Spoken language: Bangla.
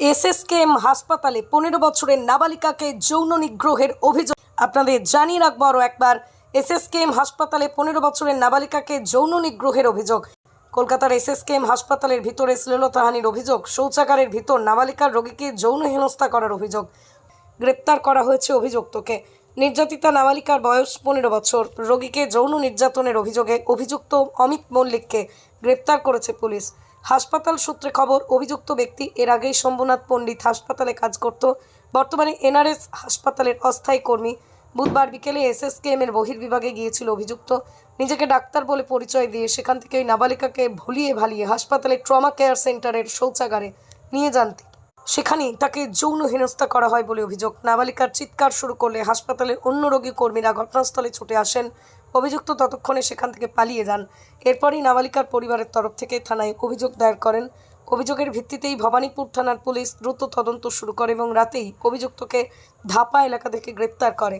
এসএসকেএম হাসপাতালে পনেরো বছরের নাবালিকাকে যৌন নিগ্রহের অভিযোগ। আপনাদের জানিয়ে রাখব আরও একবার এসএসকেএম হাসপাতালে পনেরো বছরের নাবালিকাকে যৌন নিগ্রহের অভিযোগ। কলকাতার এসএসকেএম হাসপাতালের ভিতরে শ্লীলতাহানির অভিযোগ, শৌচাগারের ভিতর নাবালিকার রোগীকে যৌন হেনস্থা করার অভিযোগ। গ্রেপ্তার করা হয়েছে অভিযুক্তকে। নির্যাতিতা নাবালিকার বয়স পনেরো বছর, রোগীকে যৌন নির্যাতনের অভিযোগে অভিযুক্ত অমিত মল্লিককে গ্রেপ্তার করেছে পুলিশ। হাসপাতাল সূত্রে খবর, অভিযুক্ত ব্যক্তি এর আগেই শম্ভুনাথ পণ্ডিত হাসপাতালে কাজ করত। বর্তমানে এনআরএস হাসপাতালের অস্থায়ী কর্মী বুধবার বিকেলে এসএসকেএম এর বহির্বিভাগে গিয়েছিল অভিযুক্ত। নিজেকে ডাক্তার বলে পরিচয় দিয়ে সেখান থেকে ওই নাবালিকাকে ভুলিয়ে ভালিয়ে হাসপাতালের ট্রমা কেয়ার সেন্টারের শৌচাগারে নিয়ে যান। সেখানেই তাকে যৌন হেনস্থা করা হয় বলে অভিযোগ। নাবালিকার চিৎকার শুরু করলে হাসপাতালের অন্য রোগী কর্মীরা ঘটনাস্থলে ছুটে আসেন। অভিযুক্ত ততক্ষণে সেখান থেকে পালিয়ে যান। এরপরই নাবালিকার পরিবারের তরফ থেকে থানায় অভিযোগ দায়ের করেন। অভিযোগের ভিত্তিতেই ভবানীপুর থানার পুলিশ দ্রুত তদন্ত শুরু করে এবং রাতেই অভিযুক্তকে ধাপা এলাকা থেকে গ্রেপ্তার করে।